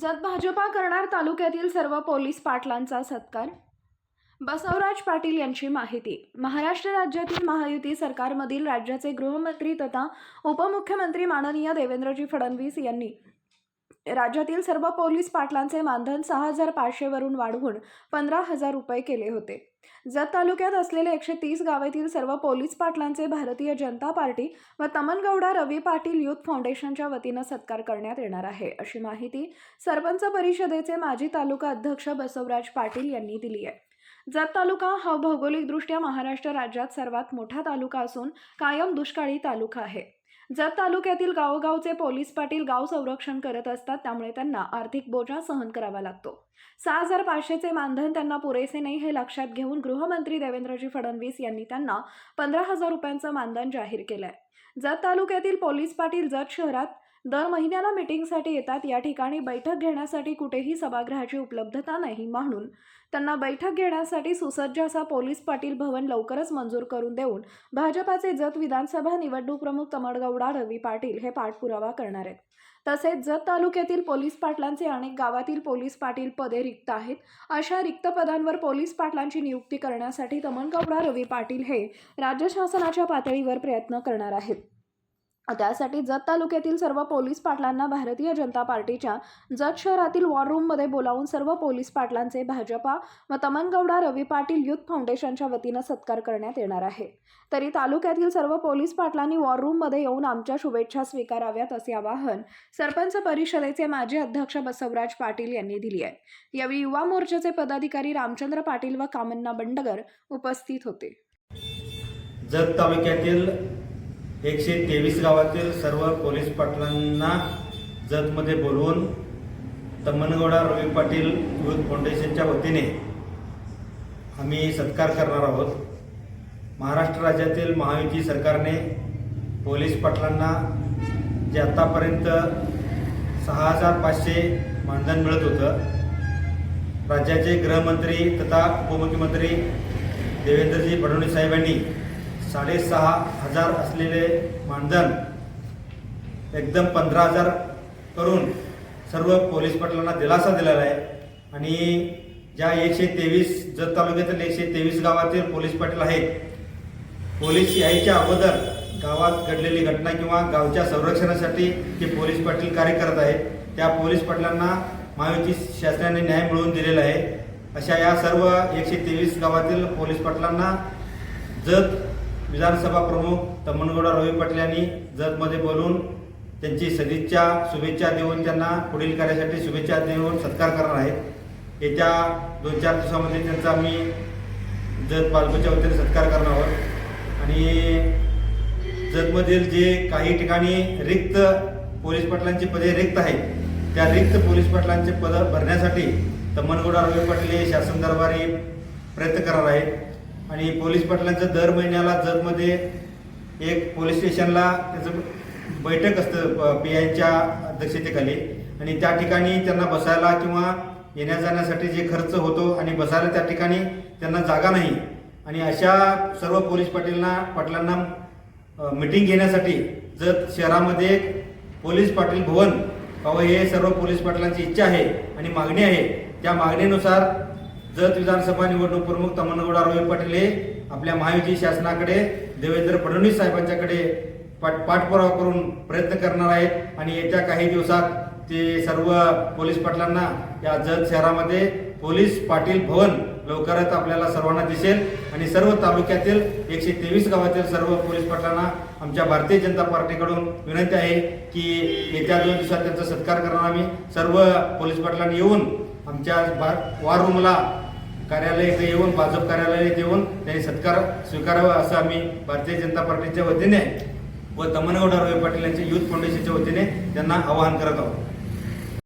जत भाजपा करणार तालुक्यातील सर्व पोलीस पाटलांचा सत्कार? बसवराज पाटील यांची माहिती. महाराष्ट्र राज्यातील महायुती सरकारमधील राज्याचे गृहमंत्री तथा उपमुख्यमंत्री माननीय देवेंद्रजी फडणवीस यांनी राज्यातील सर्व पोलीस पाटलांचे मानधन सहा हजार पाचशेवरून वाढवून पंधरा हजार रुपये केले होते. जत तालुक्यात असलेले एकशे तीस गावातील सर्व पोलीस पाटलांचे भारतीय जनता पार्टी व तमनगौडा रवी पाटील युथ फाउंडेशनच्या वतीनं सत्कार करण्यात येणार आहे अशी माहिती सरपंच परिषदेचे माजी तालुका अध्यक्ष बसवराज पाटील यांनी दिली आहे. जत तालुका हा भौगोलिकदृष्ट्या महाराष्ट्र राज्यात सर्वात मोठा तालुका असून कायम दुष्काळी तालुका आहे. जत तालुक्यातील गावोगावचे पोलीस पाटील गाव संरक्षण करत असतात त्यामुळे त्यांना आर्थिक बोजा सहन करावा लागतो. सहा हजार पाचशेचे मानधन त्यांना पुरेसे नाही हे लक्षात घेऊन गृहमंत्री देवेंद्रजी फडणवीस यांनी त्यांना पंधरा हजार रुपयांचं मानधन जाहीर केलं आहे जत तालुक्यातील पोलीस पाटील जत शहरात दर महिन्याला मिटिंगसाठी येतात. या ठिकाणी बैठक घेण्यासाठी कुठेही सभागृहाची उपलब्धता नाही म्हणून त्यांना बैठक घेण्यासाठी सुसज्ज असा पोलीस पाटील भवन लवकरच मंजूर करून देऊन भाजपाचे जत विधानसभा निवडणूक प्रमुख तमडगौडा रवी पाटील हे पाठपुरावा करणार आहेत. तसेच जत तालुक्यातील पोलीस पाटलांचे अनेक गावातील पोलीस पाटील पदे रिक्त आहेत. अशा रिक्त पदांवर पोलीस पाटलांची नियुक्ती करण्यासाठी तमणगौडा रवी पाटील हे राज्य शासनाच्या पातळीवर प्रयत्न करणार आहेत. त्यासाठी जत तालुक्यातील सर्व पोलीस पाटलांना भारतीय जनता पार्टीच्या जत शहरातील वॉर रूममध्ये बोलावून सर्व पोलीस पाटलांचे भाजपा व तमनगौडा रवी पाटील युथ फाउंडेशनच्या वतीनं सत्कार करण्यात येणार आहे. तरी तालुक्यातील सर्व पोलीस पाटलांनी वॉर रूममध्ये येऊन आमच्या शुभेच्छा स्वीकाराव्यात असे आवाहन सरपंच परिषदेचे माजी अध्यक्ष बसवराज पाटील यांनी दिली आहे. यावेळी युवा मोर्चाचे पदाधिकारी रामचंद्र पाटील व कामन्ना बंडगर उपस्थित होते. जत तालुक्यातील एकशे तेवीस गावातील सर्व पोलीस पाटलांना जतमध्ये बोलवून तम्मनगौडा रवी पाटील युथ फाउंडेशनच्या वतीने आम्ही सत्कार करणार आहोत. महाराष्ट्र राज्यातील महायुती सरकारने पोलीस पाटलांना जे आत्तापर्यंत सहा हजार पाचशे मानधन मिळत होतं राज्याचे गृहमंत्री तथा उपमुख्यमंत्री देवेंद्रजी फडणवीस साहेबांनी साडेसहा हजार असलेले मानधन एकदम पंधरा हजार करून सर्व पोलीस पटलांना दिलासा दिलेला आहे. आणि ज्या एकशे तेवीस जत तालुक्यातील एकशे तेवीस गावातील पोलीस पाटील आहेत पोलीस यायच्या अगोदर गावात घडलेली घटना किंवा गावच्या संरक्षणासाठी ते पोलीस पाटील कार्य करत आहेत. त्या पोलीस पाटलांना महायुती शासनाने न्याय मिळवून दिलेला आहे. अशा या सर्व एकशे तेवीस गावातील पोलीस पाटलांना जत विधानसभा प्रमुख तमनगौडा रवी पाटील यांनी जतमध्ये बोलून त्यांची सदिच्छा शुभेच्छा देऊन त्यांना पुढील कार्यासाठी शुभेच्छा देऊन सत्कार करणार आहेत. येत्या दोन चार दिवसामध्ये त्यांचा आम्ही जत पालकोच्या वतीने सत्कार करणार आहोत. आणि जतमधील जे काही ठिकाणी रिक्त पोलीस पाटलांची पदे रिक्त आहेत त्या रिक्त पोलीस पाटलांचे पद भरण्यासाठी तम्मनगौडा रवी पाटील हे शासन दरबारी प्रयत्न करणार आहेत. आणि पोलीस पाटलांचं दर महिन्याला जतमध्ये एक पोलीस स्टेशनला त्याचं बैठक असतं पी आयच्या अध्यक्षतेखाली. आणि त्या ठिकाणी त्यांना बसायला किंवा येण्या जाण्यासाठी जे खर्च होतो आणि बसायला त्या ठिकाणी त्यांना जागा नाही. आणि अशा सर्व पोलीस पाटीलना पाटलांना मिटिंग घेण्यासाठी जत शहरामध्ये पोलीस पाटील भवन व्हावं हे सर्व पोलीस पाटलांची इच्छा आहे आणि मागणी आहे. त्या मागणीनुसार जत विधानसभा निवडणूक प्रमुख तमनगौडा रवी पाटील हे आपल्या महायुती शासनाकडे देवेंद्र फडणवीस साहेबांच्याकडे पाठ पाठपुरावा करून प्रयत्न करणार आहेत. आणि येत्या काही दिवसात ते सर्व पोलीस पाटलांना या जत शहरामध्ये पोलीस पाटील भवन लवकरच आपल्याला सर्वांना दिसेल. आणि सर्व तालुक्यातील एकशे तेवीस गावातील सर्व पोलीस पाटलांना आमच्या भारतीय जनता पार्टीकडून विनंती आहे की येत्या दोन दिवसात त्यांचा सत्कार करणार आम्ही. सर्व पोलीस पाटलांनी येऊन आमच्या वार रूमला कार्यालय इथे येऊन भाजप कार्यालयात येऊन त्यांनी सत्कार स्वीकारावा असं आम्ही भारतीय जनता पार्टीच्या वतीने व तमनगौडा रवी पाटील यांच्या युथ फाउंडेशनच्या वतीने त्यांना आवाहन करत आहोत.